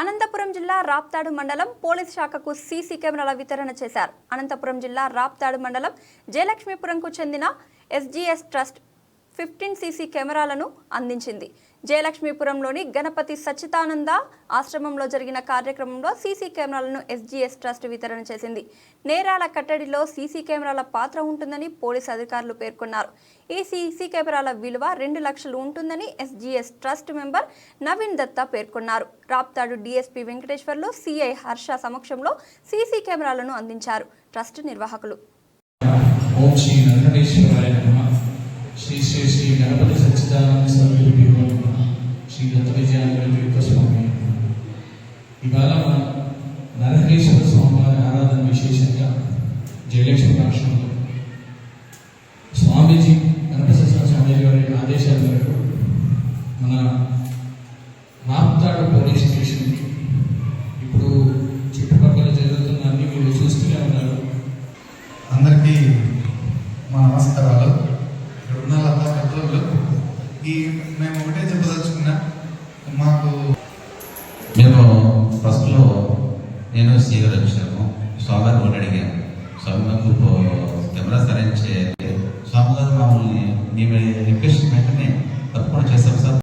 అనంతపురం జిల్లా రాప్తాడు మండలం పోలీస్ శాఖకు సీసీ కెమెరాల వితరణ చేశారు. అనంతపురం జిల్లా రాప్తాడు మండలం జయలక్ష్మీపురంకు చెందిన ఎస్జీఎస్ ట్రస్ట్ ఫిఫ్టీన్ సీసీ కెమెరాలను అందించింది. జయలక్ష్మీపురంలోని గణపతి సచ్చితానంద ఆశ్రమంలో జరిగిన కార్యక్రమంలో సీసీ కెమెరాలను ఎస్జీఎస్ ట్రస్ట్ వితరణ చేసింది. నేరాల కట్టడిలో సీసీ కెమెరాల పాత్ర ఉంటుందని పోలీసు అధికారులు పేర్కొన్నారు. ఈ సీసీ కెమెరాల విలువ రెండు లక్షలు ఉంటుందని SGS trust member Naveen Datta పేర్కొన్నారు. రాప్తాడు డీఎస్పీ వెంకటేశ్వర్లు సిఐ హర్ష సమక్షంలో సీసీ కెమెరాలను అందించారు ట్రస్ట్ నిర్వాహకులు. దత్త స్వామి. ఇవాళ మన నరహరేశ్వర స్వామి వారి ఆరాధన విశేషంగా జయలక్ష్మి రాష్ట్రంలో స్వామీజీ గణపతి స్వామి గారి ఆదేశాల మేరకు మన రాప్తాడు పోలీస్ స్టేషన్ ఇప్పుడు చుట్టుపక్కల జరుగుతున్న అన్ని మీరు చూస్తూనే ఉన్నారు. అందరికీ మా నమస్కారాలు. ఇక్కడ ఉన్న వాళ్ళంతా ఈ మేము ఒకటే చెప్పదలుచుకున్నా మాకు మేము ఫస్ట్లో నేను సీవర్ వచ్చాము. స్వామి గారు ఓటు అడిగాము. స్వామి నాకు కెమెరా సరైన చేయాలి స్వామి గారు మమ్మల్ని మేము రిక్వెస్ట్ వెంటనే తప్పకుండా చేస్తాం సార్.